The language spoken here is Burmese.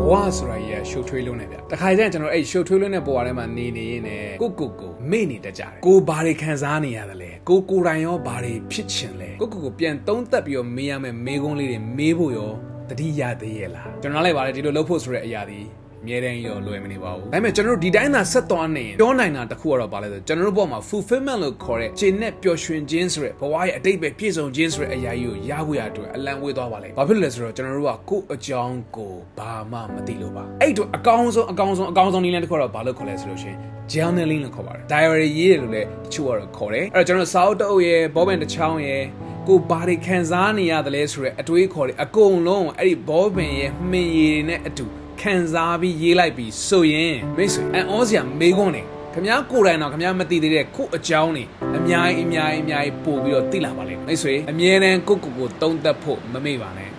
ဘဝဆိုတာကြီးကရှုပ်ထွေးလုံးနေဗျတခါကျရင်ကျွန်တော်အဲ့ရှုပ်ထွေးလုံးတဲ့ဘဝထဲမှာနေနေရင်းနဲ့ကိုကိုကိုမေ့နေတတ်ကြတယ်ကိုဘာတွေခံစားနေရတယ်လဲကိုကိုယ်တိုင်ရောဘာတွေဖြစ်ချင်လဲကိုကိုကိုပြန်သုံးသပ်ပြီးတော့မေးရမယ်မေးခွန်းလေးတွေမေးဖို့ရောတတိရသေးရဲ့လားကျွန်တော်လည်းပါတယ်ဒီလိုလုပ်ဖို့ဆိုတဲ့အရာဒီ အမြဲတမ်းရောလွယ်မနေပါဘူးဒါပေမဲ့ကျွန်တော်တို့ဒီတိုင်းသာဆက်သွားနေရင်ပြောနိုင်တာတစ်ခုကတော့ပါလဲဆိုကျွန်တော်တို့ဘောမှာ fulfillment လို့ခေါ်တဲ့ခြေနဲ့ပျော်ရွှင်ခြင်းဆိုတဲ့ဘဝရဲ့အတိတ်ပဲပြည့်စုံခြင်းဆိုတဲ့အရာကြီးကိုရဖို့ရအတွက်အလံဝေးသွားပါလေဘာဖြစ်လို့လဲဆိုတော့ကျွန်တော်တို့ကကိုယ့်အကြောင်းကိုဘာမှမသိလို့ပါအဲ့တို့အကောင်းဆုံးအကောင်းဆုံးအကောင်းဆုံးနည်းလမ်းတစ်ခုကတော့ဘာလို့ခေါ်လဲဆိုလို့ရှိရင် journaling လို့ခေါ်ပါတယ် diary ရေးတယ်လို့လည်းတချို့ကတော့ခေါ်တယ်အဲ့တော့ကျွန်တော်စာအုပ်တစ်အုပ်ရဲ့ဘောပင်တစ်ချောင်းရဲ့ကိုဘာတွေခံစားနေရတယ်လဲဆိုတဲ့အတွေးခေါ်တယ်အကုန်လုံးကိုအဲ့ဒီဘောပင်ရဲ့မှင်ရည်တွေနဲ့အတူ ခံစားပြီးရေးလိုက်ပြီးဆိုရင်မိတ်ဆွေအန်အောစရာမေးခွန်းနေခမားကိုယ်တိုင်တော့ခမားမသိသေးတဲ့ခုအကြောင်းနေအများကြီးအများကြီးအများကြီးပို့ပြီးတော့သိလာပါလိမ့်မယ်မိတ်ဆွေအမြဲတမ်းကိုယ့်ကိုယ်ကိုသုံးသပ်ဖို့မမေ့ပါနဲ့